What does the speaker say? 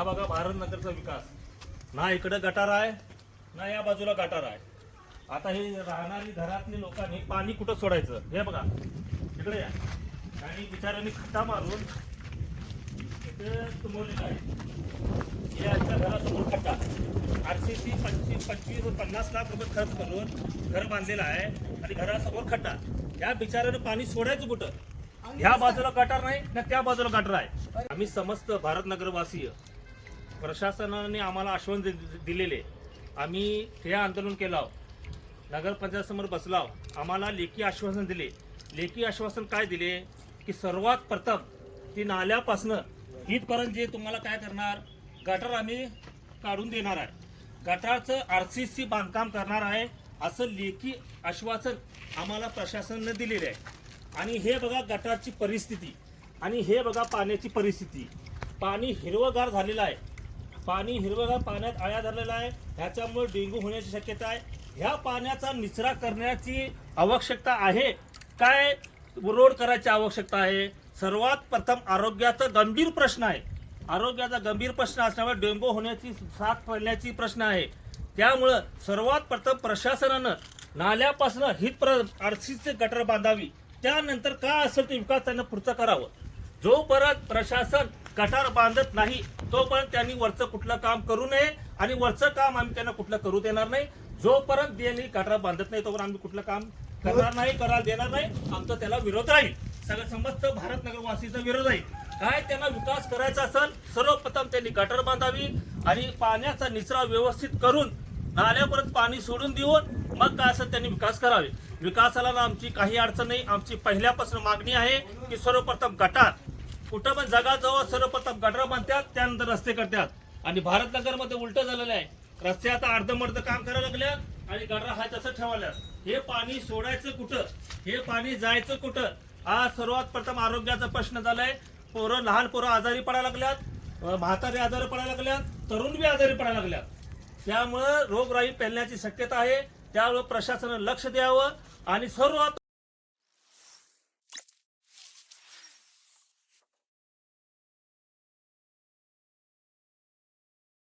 हा बघा भारत नगरचा विकास. ना इकडं गटार आहे ना या बाजूला गटार आहे. आता हे राहणारी घरातली लोकांनी पाणी कुठं सोडायचं? हे बघा इकडे या. आणि बिचाऱ्यांनी खड्डा मारून इथे तुमवलेलं आहे. हे यांच्या घरासमोर खड्डा. आर सी सी पंचवीस पंचवीस पन्नास लाख रुपये खर्च करून घर बांधलेलं आहे आणि घरासमोर खड्डा. या बिचाऱ्यानं पाणी सोडायचं कुठं? ह्या बाजूला गटार नाही ना त्या बाजूला गटार आहे. आम्ही समस्त भारत नगरवासीय प्रशासनाने आम्हाला आश्वासन दि- दिलेले. आम्ही हे आंदोलन केलं आहोत. नगरपंचायतसमोर बसलाव आम्हाला लेखी आश्वासन दिले. लेखी आश्वासन काय दिले? की सर्वात प्रथम ती नाल्यापासनं इथपर्यंत जे तुम्हाला काय करणार गटार आम्ही काढून देणार आहे. गटारचं आर सी सी बांधकाम करणार आहे. असं लेखी आश्वासन आम्हाला प्रशासनानं दिलेलं आहे. आणि हे बघा गटारची परिस्थिती. आणि हे बघा पाण्याची परिस्थिती. पाणी हिरवगार झालेलं आहे. पाणी हिरवगार पाण्यात आळ्या धरलेला आहे. ह्याच्यामुळे डेंग्यू होण्याची शक्यता आहे. ह्या पाण्याचा निचरा करण्याची आवश्यकता आहे. काय रोड करायची आवश्यकता आहे? सर्वात प्रथम आरोग्याचा गंभीर प्रश्न आहे. आरोग्याचा गंभीर प्रश्न असल्यामुळे डेंगू होण्याची साथ पडण्याची प्रश्न आहे. त्यामुळं सर्वात प्रथम प्रशासनानं नाल्यापासून प्र आरसीचे गटर बांधावी. त्यानंतर काय असेल ते विकास त्यांना पुढचं करावं. जोपर्यंत प्रशासन गटार बांधत नाही तोपर्यंत त्यांनी वरचं कुठलं काम करू नये आणि वरचं काम आम्ही त्यांना कुठलं करू देणार नाही. जोपर्यंत त्यांनी गटार बांधत नाही तोपर्यंत आम्ही कुठलं काम करणार नाही करायला देणार नाही. आमचा त्याला विरोध राहील. सगळं समस्त भारत नगरवासीचा विरोध आहे. काय त्यांना विकास करायचा असेल सर्वप्रथम त्यांनी गटर बांधावी आणि पाण्याचा निचरा व्यवस्थित करून नाल्यापर्यंत पाणी सोडून देऊन मग काय असेल त्यांनी विकास करावे. विकासाला ना आमची काही अडचण नाही. आमची पहिल्यापासून मागणी आहे की सर्वप्रथम गटार कुठं पण जगाजवळ सर्वप्रथम गटर बांधतात त्यानंतर रस्ते करतात. आणि भारतनगरमध्ये उलट झालेलं आहे. रस्ते आता अर्धमर्ध काम करायला लागल्या आणि गटर हा तसं ठेवायला हे पाणी सोडायचं कुठं? हे पाणी जायचं कुठं? हा सर्वात प्रथम आरोग्याचा प्रश्न झालाय. पोरं लहान पोरं आजारी पडायला लागल्यात. म्हातारे आजारी पडायला लागल्यात. तरुण बी आजारी पडायला लागल्यात. त्यामुळं रोगराई फैलण्याची शक्यता आहे. त्यामुळे प्रशासनानं लक्ष द्यावं. आणि सर्वात